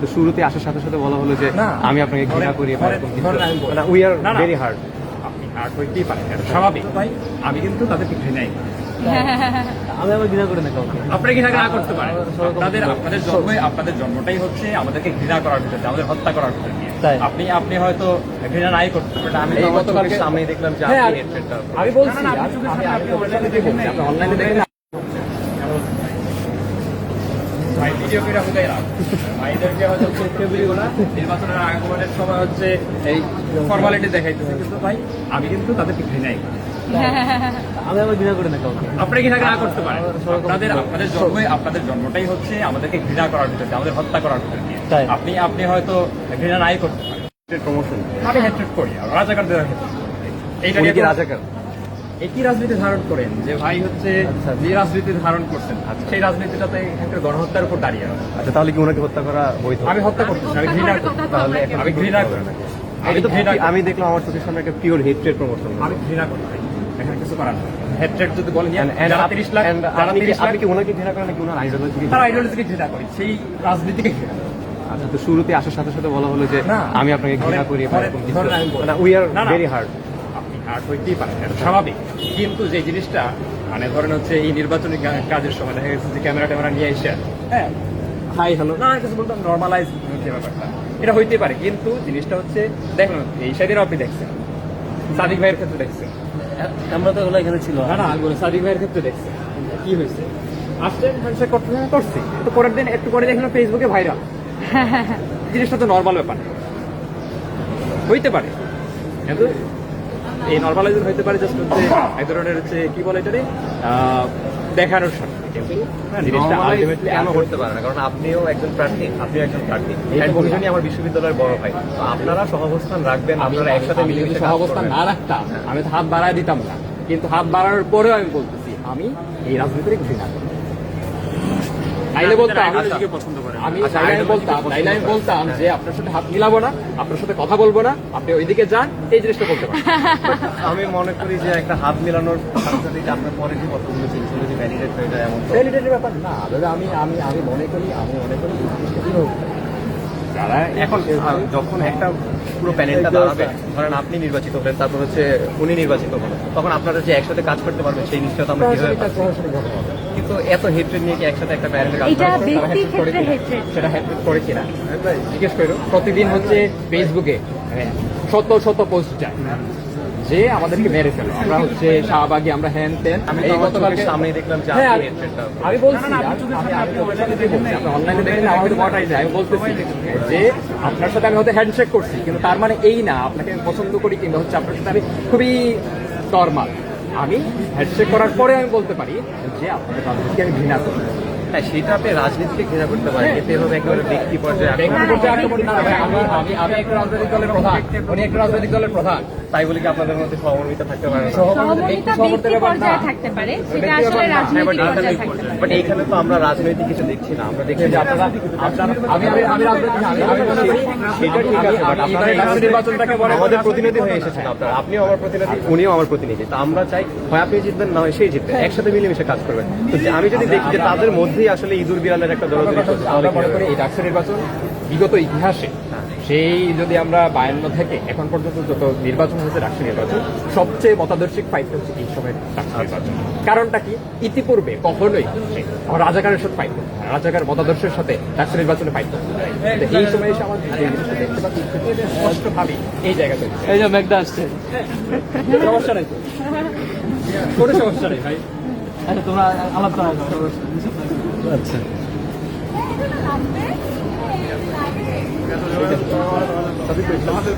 তো শুরুতে আসার সাথে সাথে বলা হলো যে আমি আপনাকে ঘৃণা করি না উই আর। ভেরি হার্ড আপনি হার্ট হইতেই পারেন স্বাভাবিক আমি কিন্তু তাদেরকে ঘৃণাই আমি আবার ঘৃণা করি না কাউকে আপনারা ঘৃণা না করতে পারেন আপনাদের আপনাদের জন্মই আপনাদের জন্মটাই হচ্ছে আমাদেরকে ঘৃণা করার ভিতরে আমাদের হত্যা করার ভিতরে আপনি আপনি হয়তো ঘৃণা নাই করতে পারেন আমি গতকালকে দেখলাম যে হ্যাঁ, আমি- বলছি আমি আমি আমি অনলাইনে ভিডিও করে হুদাই না? ভাইদেরকে হয়তো ফেব্রুয়ারি নির্বাচনের আগমনের সময় হচ্ছে এই ফর্মালিটি দেখাইতেছে। কিন্তু ভাই আমি কিন্তু তাদেরকে ঘৃণাই আমি আবার ঘৃণা করি না কাউকে। আপনারা ঘৃণা না করতে পারেন। আপনাদের আপনাদের জন্মই আপনাদের জন্মটাই হচ্ছে আমাদেরকে ঘৃণা করার ভিতরে আমাদের হত্যা করার ভিতরে আপনি আপনি হয়তো ঘৃণা নাই করতে পারেন। প্রমোশন আমি হেট্রেট করি। আর রাজাকারদের এইটা রাজাকার? একই রাজনীতি ধারণ করেন যে ভাই হচ্ছে আচ্ছা। যে রাজনীতি ধারণ করছেন। সেই রাজনীতিটাতে একটা গণহত্যার উপর দাঁড়িয়ে আছে। আচ্ছা তাহলে কি ওনাকে হত্যা করা বৈধ? আমি হত্যা করতেছি আমি ঘৃণা তাহলে আমি ঘৃণা করি আমি তো ঘৃণা আমি দেখলাম আমার চোখের সামনে একটা পিওর হেট্রেড প্রমোশন আমি ঘৃণা করি এখানে কিছু করার নেই। যদি বলেন যারা তিরিশ লাখ যারা তিরিশ লাখ কি ওনাকে ঘৃণা করেন নাকি ওনার আইডিওলজিকে তারা আইডিওলজিকে ঘৃণা করি। সেই রাজনীতিকে ঘৃণা আচ্ছা তো শুরুতে আসার সাথে সাথে বলা হলো যে। আমি আপনাকে ঘৃণা করি we are. Very hard hurt হইতেই পারেন এটা স্বাভাবিক। কিন্তু যে জিনিসটা মানে ধরেন হচ্ছে এই নির্বাচনী কাজের সময় দেখা গেছে যে ক্যামেরা ট্যামেরা নিয়ে এসে হ্যাঁ হাই হ্যালো না কিছু বলতাম নর্মালাইজ হচ্ছে ব্যাপারটা। এটা হইতে পারে কিন্তু জিনিসটা হচ্ছে দেখুন এই সাইডেরও আপনি দেখছেন সাদিক ভাইয়ের ক্ষেত্রে দেখছেন। আমরা তো এখানে ছিল। না না আমি সাদিক ভাইয়ের ক্ষেত্রে দেখছেন। কি হয়েছে? আসছেন হ্যান্ডশেক করতে করছি তো পরের দিন একটু পরে দেখলাম ফেসবুকে ভাইরাল জিনিসটা তো নর্মাল ব্যাপার। হইতে পারে। কিন্তু এই নর্মালাইজেশন হইতে পারে জাস্ট হচ্ছে এক ধরনের হচ্ছে কি বলে এটারে দেখানোর হ্যাঁ, জিনিসটা আলটিমেটলি কেন করতে পারে না? কারণ আপনিও একজন প্রার্থী আপনিও একজন প্রার্থী। আমার বিশ্ববিদ্যালয়ের বড় ভাই। তো আপনারা সহাবস্থান রাখবেন আপনারা একসাথে আমি যদি মিলেমিশে কাজ সহাবস্থান না রাখতাম আমি তো হাত বাড়ায় দিতাম না। কিন্তু হাত বাড়ানোর পরেও আমি বলতেছি আমি এই রাজনীতির ঘৃণা করি তাইলে বলতাম। আমি আচ্ছা, আমি ideology বলতাম চাইলে আমি বলতাম যে আপনার সাথে হাত মিলাবো না আপনার সাথে কথা বলব না আপনি ওইদিকে যান এই জিনিসটা বলতে পারেন। আমি মনে করি যে একটা হাত মিলানোর সাথে আপনার পরে যে কতগুলো ছিল যদি ভ্যালিডেট হয়ে যায় এমন ভ্যালিডেটের ব্যাপার না আমি আমি আমি মনে করি আমি মনে করি যারা এখন যখন একটা পুরো প্যানেলটা দাঁড়াবে ধরেন আপনি নির্বাচিত হবেন তারপর হচ্ছে উনি নির্বাচিত হবেন তখন আপনারা যে একসাথে কাজ করতে পারবেন সেই জিনিসটা তো আমরা কীভাবে। কিন্তু এত হেট্রেড নিয়ে কি একসাথে একটা প্যানেলে কাজ এটা করা- সেটা হেট্রেড করে কিনা? জিজ্ঞেস করো প্রতিদিন হচ্ছে ফেসবুকে হ্যাঁ, শত শত পোস্ট যায়। যে আমাদেরকে মেরে ফেলো। আমরা হচ্ছে শাহবাগী আমরা হ্যান তেন আমি আমার গতকালকে চোখের দেখলাম যে হ্যাঁ, আমি- বলছি আমি- আমি আমি অনলাইনে দেখেন আমার হয়তো মটাই যায় আমি বলতেছি যে আপনার সাথে আমি হয়তো হ্যান্ডশেক করছি কিন্তু তার মানে এই না আপনাকে আমি পছন্দ করি কিংবা হচ্ছে আপনার সাথে আমি খুবই নর্মাল আমি হ্যান্ডশেক করার পরে আমি বলতে পারি যে আপনাদের রাজনীতিকে আমি ঘৃণা করি। হ্যাঁ সেটা আপনি রাজনীতিকে ঘৃণা করতে পারেন এতে এভাবে একেবারে ব্যক্তি পর্যায়ে আমি আমি একটা রাজনৈতিক দলের প্রধান। উনি একটা রাজনৈতিক দলের প্রধান। তাই বলে কি আপনাদের মধ্যে সহমর্মিতা থাকতে পারে? থাকতে সেটা আসলে রাজনৈতিক বাট বাট এইখানে তো আমরা রাজনৈতিক কিছু দেখছি না। আমরা দেখছি যে আপনারা আপনারা আমি আমি আমি রাজনৈতিক আমি আমি করি সেটা ঠিক আছে বাট আপনারা নির্বাচনটাকে বলে আমাদের প্রতিনিধি হয়ে এসেছেন আপনারা। আপনিও আমার প্রতিনিধি উনিও আমার প্রতিনিধি। তো আমরা চাই হয় আপনি জিতবেন না হয় সেই জিতবেন একসাথে মিলেমিশে কাজ করবেন। তো আমি যদি দেখি যে তাদের মধ্যেই আসলে ইঁদুর বিড়ালের একটা দৌড়াদৌড়ি আমরা মনে করি এই ডাকসু নির্বাচন বিগত ইতিহাসে সেই যদি আমরা বায়ান্ন থেকে এখন পর্যন্ত যত নির্বাচন হয়েছে ডাকসু নির্বাচন সবচেয়ে মতাদর্শিক ফাইট হচ্ছে এই সময় ডাকসু নির্বাচন। কারণটা কি? ইতিপূর্বে কখনোই আমার রাজাকারের সাথে ফাইট করতে রাজাকার মতাদর্শের সাথে রাষ্ট্র নির্বাচনে ফাইট করতে এই সময় এসে আমার যে জিনিসটা দেখতে পাচ্ছি। স্পষ্ট এই জায়গাতে এই যে মেঘদা আসছে। সমস্যা নেই তো? কোনো সমস্যা নেই ভাই। আচ্ছা তোমরা আলাপ করা আচ্ছা। আমাদের